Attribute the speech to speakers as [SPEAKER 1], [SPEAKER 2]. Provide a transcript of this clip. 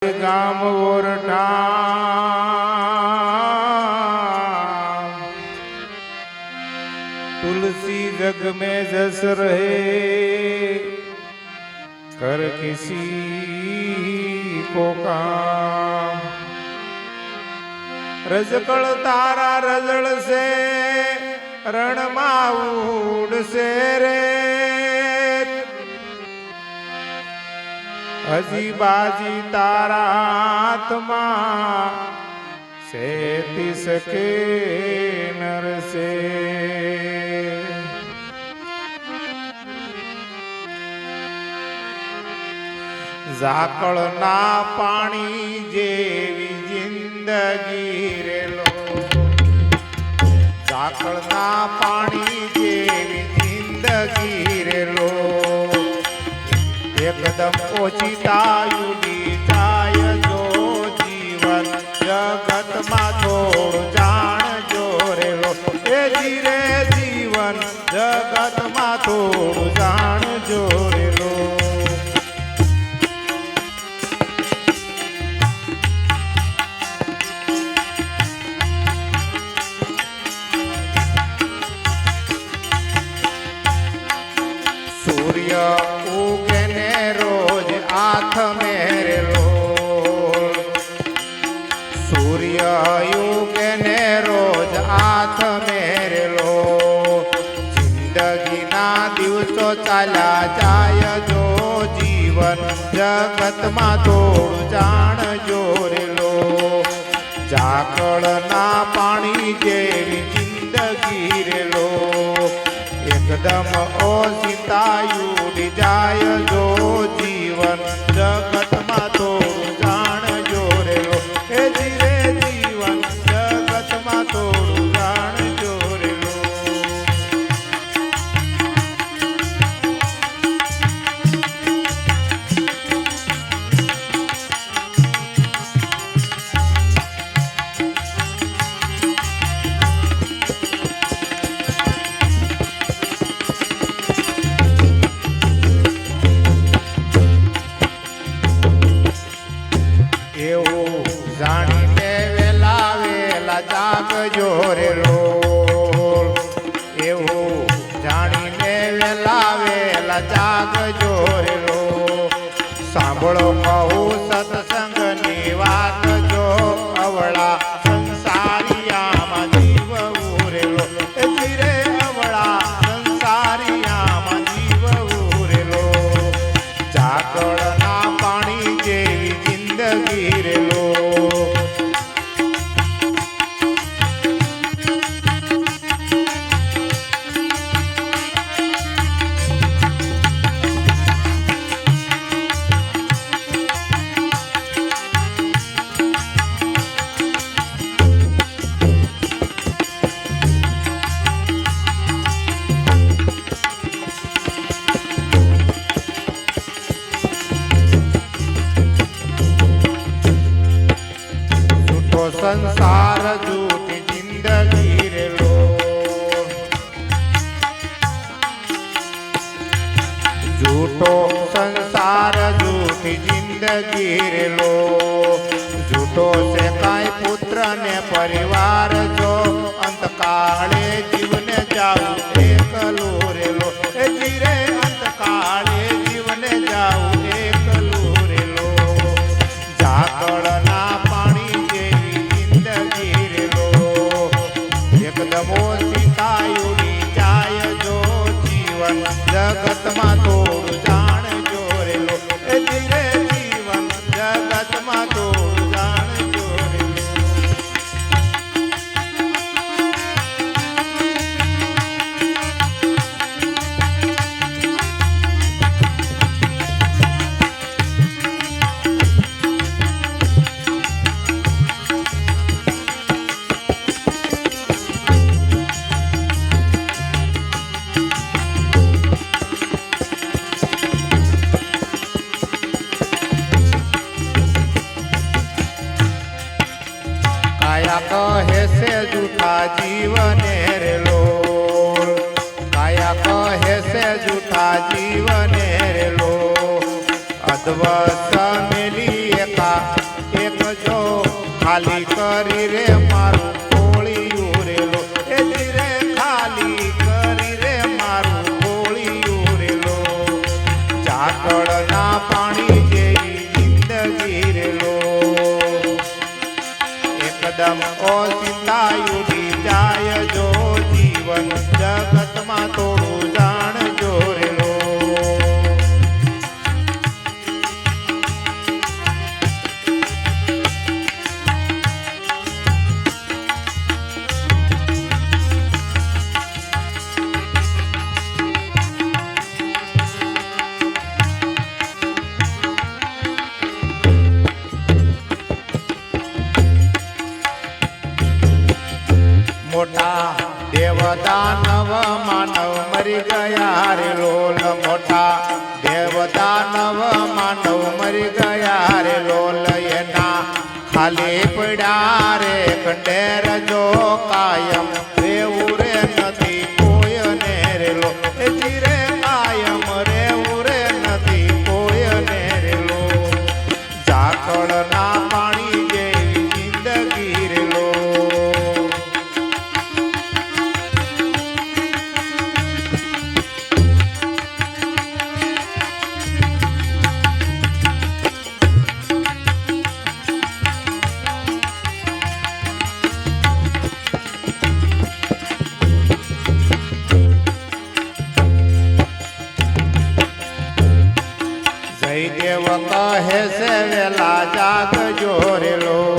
[SPEAKER 1] ગામ ઓરઠા તુલસી જગ મે જસ રહે. કર કિસી કો કામ રજકળ તારા રજળ સે રણમાં ઉડશે રે. હજી બાજી તારા હાથમાં સેતી શકે નરસે ઝાકળના પાણી જેવી જિંદગી રેલો. ઝાકળના પાણી જેવી જિંદગી એકદમ ઓછી તાયુડી જાય જો જીવન જગતમાં થોડું જાણજો રે એ જીરે જીવન જગતમાં થોડું ચાલ્યા જાય જો જીવન જગતમાં થોડું જાણજો રેલો ઝાકળના પાણી જેવી જિંદગી રેલો એકદમ ઓસિતાયુડી જાય જો લોલ એવું જાણીને વેલા વેલા જાગજો રે લોલ સાંભળો સત્સંગની વાત જો અવળા સંસારિયામાં જીવ ઉરેલો ધીરે અવળા પાણી જેવી જિંદગી રેલો સંસાર જૂઠી જિંદગી રેલો જૂઠો સંસાર જૂઠી જિંદગી રેલો જૂઠો છે કાંઈ પુત્ર ને પરિવાર જો અંતકાળે જીવને જાવું એકલું રેલો એ ધીરે અંતકાળે જીવને જાવું એકલું રેલો ઝાકળના જગતમાં કાયા કહે છે જૂઠા જીવને રે લોલ કાયા કહે છે જૂઠા જીવને રે લો અદ્વત મેલી એકા ખાલી કરી રે મારું કોળિયું રેલો એ ધીરે ખાલી કરી રે મારું જગતમાં થોડું જાણ રેલો મોટા દેવદાનવ માનવ મરી ગયા રે લોલ મોટા. દેવદાનવ માનવ મરી ગયા રે લોલ એના. ખાલી પડ્યા રે કંડેર જો કાયમ. રેવું રે નથી કોયને રે લો. જીરે પાણી જયદેવ કહે છે વેલા જાગજો રેલો